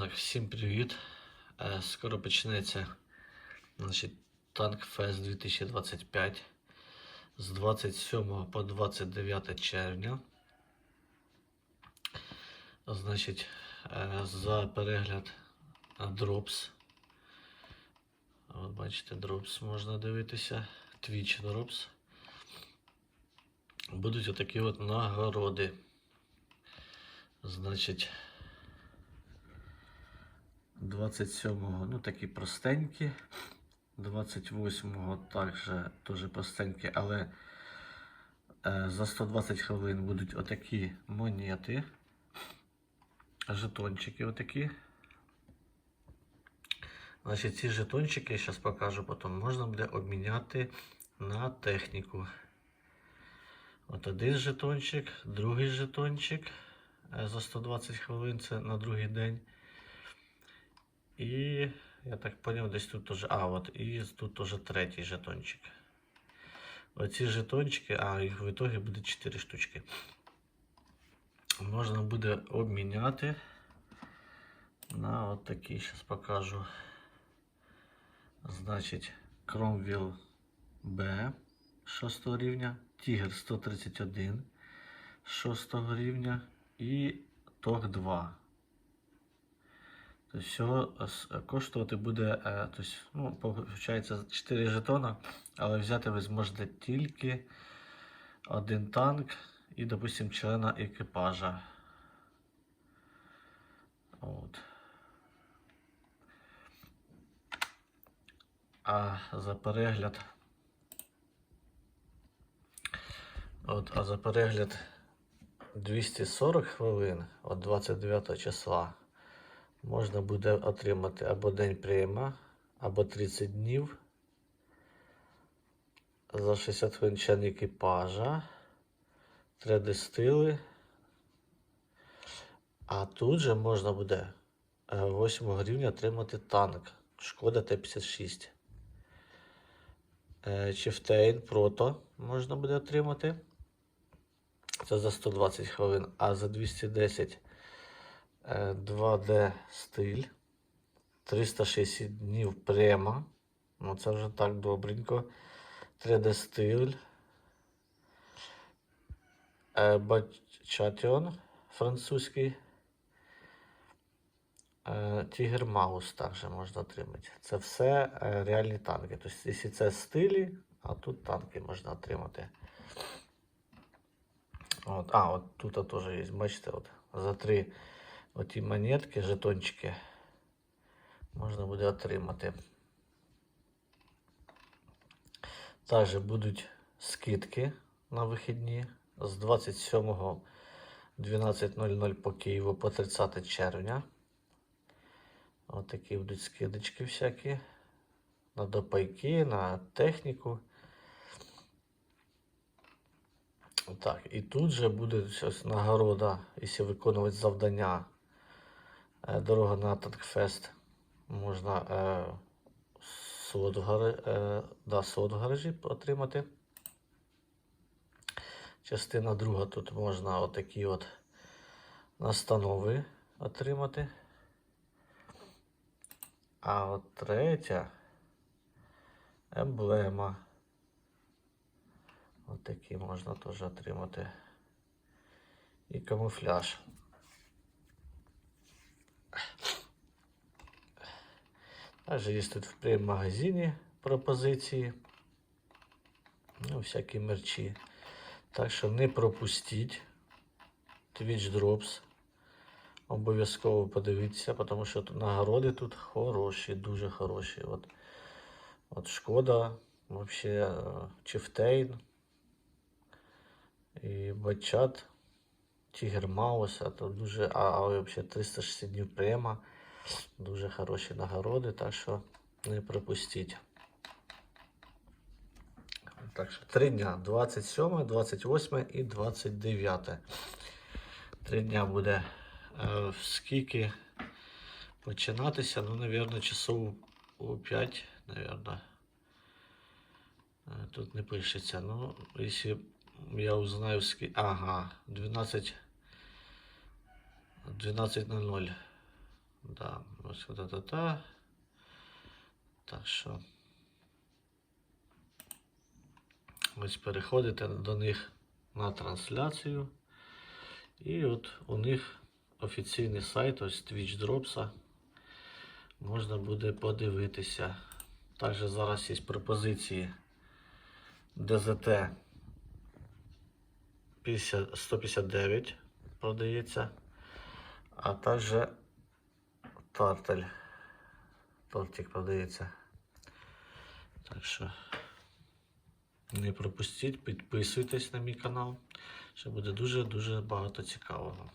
Так, всім привіт. Е, Скоро почнеться значить, Танк Фест 2025 з 27 по 29 червня. Значить, е, за перегляд Drops. От бачите, Drops можна дивитися. Twitch Drops. Будуть отакі от нагороди. Значить. 27-го, ну такі простенькі. 28-го також теж простенькі, але е, за 120 хвилин будуть отакі монети. Жетончики отакі. Значить, ці жетончики, я зараз покажу потім, можна буде обміняти на техніку. От один жетончик, другий жетончик е, за 120 хвилин, це на другий день. І я так поняв, десь тут теж. А, от, і тут теж третій жетончик. Оці жетончики, а їх в ітогі буде 4 штучки. Можна буде обміняти на от такі. Зараз покажу. Значить, Кромвіл Б 6 рівня, Тігр 131 6 рівня і Тог 2. Всього коштувати буде, е, тобто, ну, виходить 4 жетона, але взяти ви зможете тільки один танк і, допустим, члена екіпажа. От. А за перегляд. От, а за перегляд 240 хвилин от 29 числа можна буде отримати або день прийма, або 30 днів за 60 хвилин екіпажа, 3D стили. А тут же можна буде 8 рівня отримати танк Шкода Т-56. Е, Чифтейн Прото можна буде отримати. Це за 120 хвилин, а за 210 е, 2D стиль. 360 днів према. Ну це вже так добренько. 3D стиль. Е, Бачатіон французький. Е, Тігр Маус також можна отримати. Це все е, реальні танки. Тобто, якщо це стилі, а тут танки можна отримати. От, а, от тут теж є, бачите, от, за три оті монетки, жетончики можна буде отримати. Також будуть скидки на вихідні з 27.12.00 по Києву по 30 червня. Ось такі будуть скидочки всякі. На допайки, на техніку. Так, і тут же буде щось нагорода, якщо виконувати завдання. Е, Дорога на Танкфест. Можна е, е, да, сод в отримати. Частина друга тут можна отакі от настанови отримати. А от третя емблема. От такі можна теж отримати. І камуфляж. Також є тут в прем-магазині пропозиції. Ну, всякі мерчі. Так що не пропустіть Twitch Drops. Обов'язково подивіться, тому що нагороди тут хороші, дуже хороші. От, от Шкода, взагалі Чифтейн і Бачат, Тігр Маус, а то дуже, а, а взагалі 360 днів према. Дуже хороші нагороди, так що не пропустіть. Так що три дня: 27, 28 і 29. Три дня буде е, скільки починатися, ну, напевно, часов у 5, напевно. Е, Тут не пишеться. Ну, якщо я узнаю скільки. Ага, 12. 12.00. Да. Ось та-та-та. Так що. Ось переходите до них на трансляцію. І от у них офіційний сайт, ось Twitch Drops. Можна буде подивитися. Також зараз є пропозиції ДЗТ 50, 159 продається. А також тартель. Тортик продається. Так що не пропустіть, підписуйтесь на мій канал. Ще буде дуже-дуже багато цікавого.